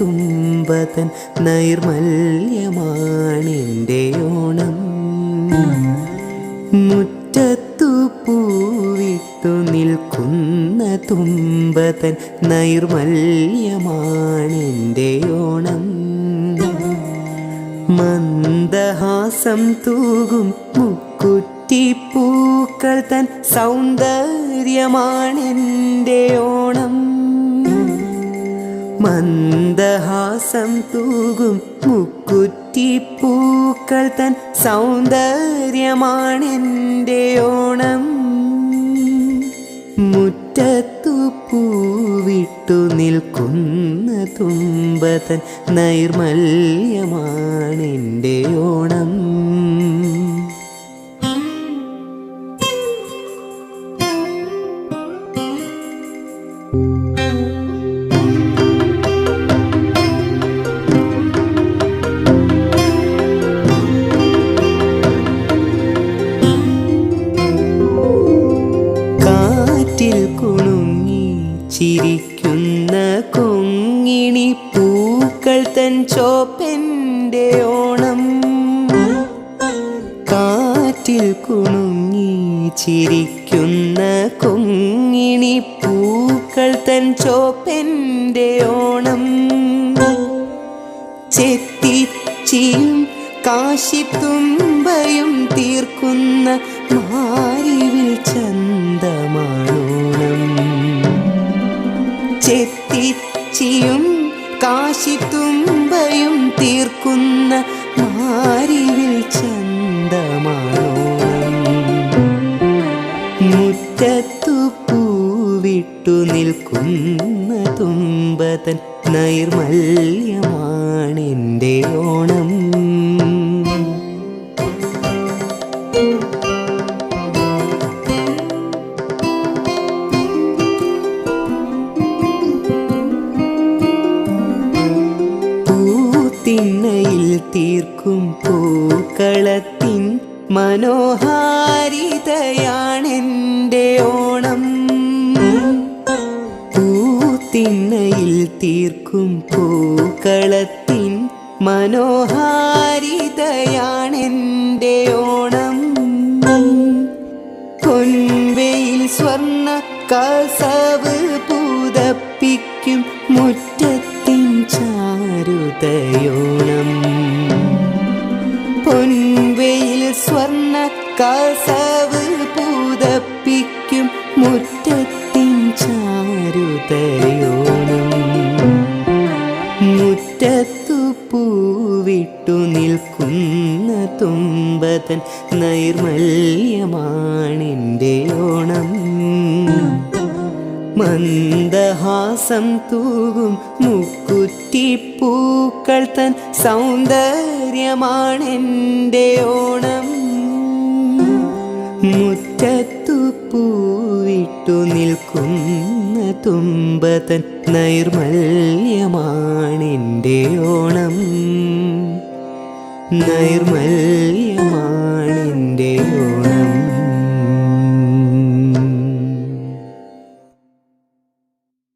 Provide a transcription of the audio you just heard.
തുമ്പതൻ നൈർമല്യമാണെന്റെ ഓണം. മുറ്റത്തു പൂവിട്ടു നിൽക്കുന്ന തുമ്പതൻ നൈർമല്യമാണെന്റെ ഓണം. മന്ദഹാസം തൂകും മുക്കുറ്റിപ്പൂക്കൾ തൻ സൗന്ദര്യമാണെന്റെ ഓണം. മന്ദഹാസം തൂകും. മുക്കുറ്റി പൂക്കൾ തൻ സൗന്ദര്യമാണെന്റെ ഓണം. മുറ്റത്തു പൂവിട്ടു നിൽക്കുന്ന തുമ്പതൻ നൈർമല്യമാണെന്റെ ഓണം. ചിരിക്കുന്ന കൊങ്ങിണി പൂക്കൾ തൻ ചോപ്പന്റെ ഓണം. കാറ്റിൽ കുണുങ്ങി ചിരിക്കുന്ന കൊങ്ങിണി പൂക്കൾ തൻ ചോപ്പന്റെ ഓണം. ചെത്തിച്ചിയും കാശിത്തുമ്പയും തീർക്കുന്ന മാരിവിൽ ചന്തമാണോണം ചെത്തിച്ചിയും കാശിത്തുമ്പയും തീർക്കുന്ന മാരിവിൽ ചന്തമാണോണം മുറ്റത്തു പൂവിട്ടു നിൽക്കുന്ന തുമ്പതൻ നൈർമല്യമാണെന്റെ ഓണം. പൂത്തിണ്ണയിൽ തീർക്കും പൂക്കളത്തിൻ മനോഹാരിതയാണെന്റെ ഓണം. പൂത്തിണ്ണയിൽ തീർക്കും പൂക്കളത്തിൻ മനോഹാരിതയാണെന്റെ ഓണം. കൊൻവയിൽ സ്വർണ കസവ് പൂതപ്പിക്കും മുറ്റത്തിൻ ചാരുതയോണം പൊൻവെയിൽ സ്വർണ കസവ് പൂതപ്പിക്കും മുറ്റത്തിൻ ചാരുതയോണം മുറ്റത്തു പൂവിട്ടു നിൽക്കുന്ന തുമ്പതൻ നൈർമല്യമാണെന്റെ ഓണം. മന്ദഹാസം തൂകും. മുക്കുറ്റിപ്പൂക്കൾ തൻ സൗന്ദര്യമാണെന്റെ ഓണം. മുറ്റത്തു പൂവിട്ടു നിൽക്കുന്ന തുമ്പതൻ നൈർമല്യമാണെന്റെ ഓണം. നൈർമല്യമാണെന്റെ ഓണം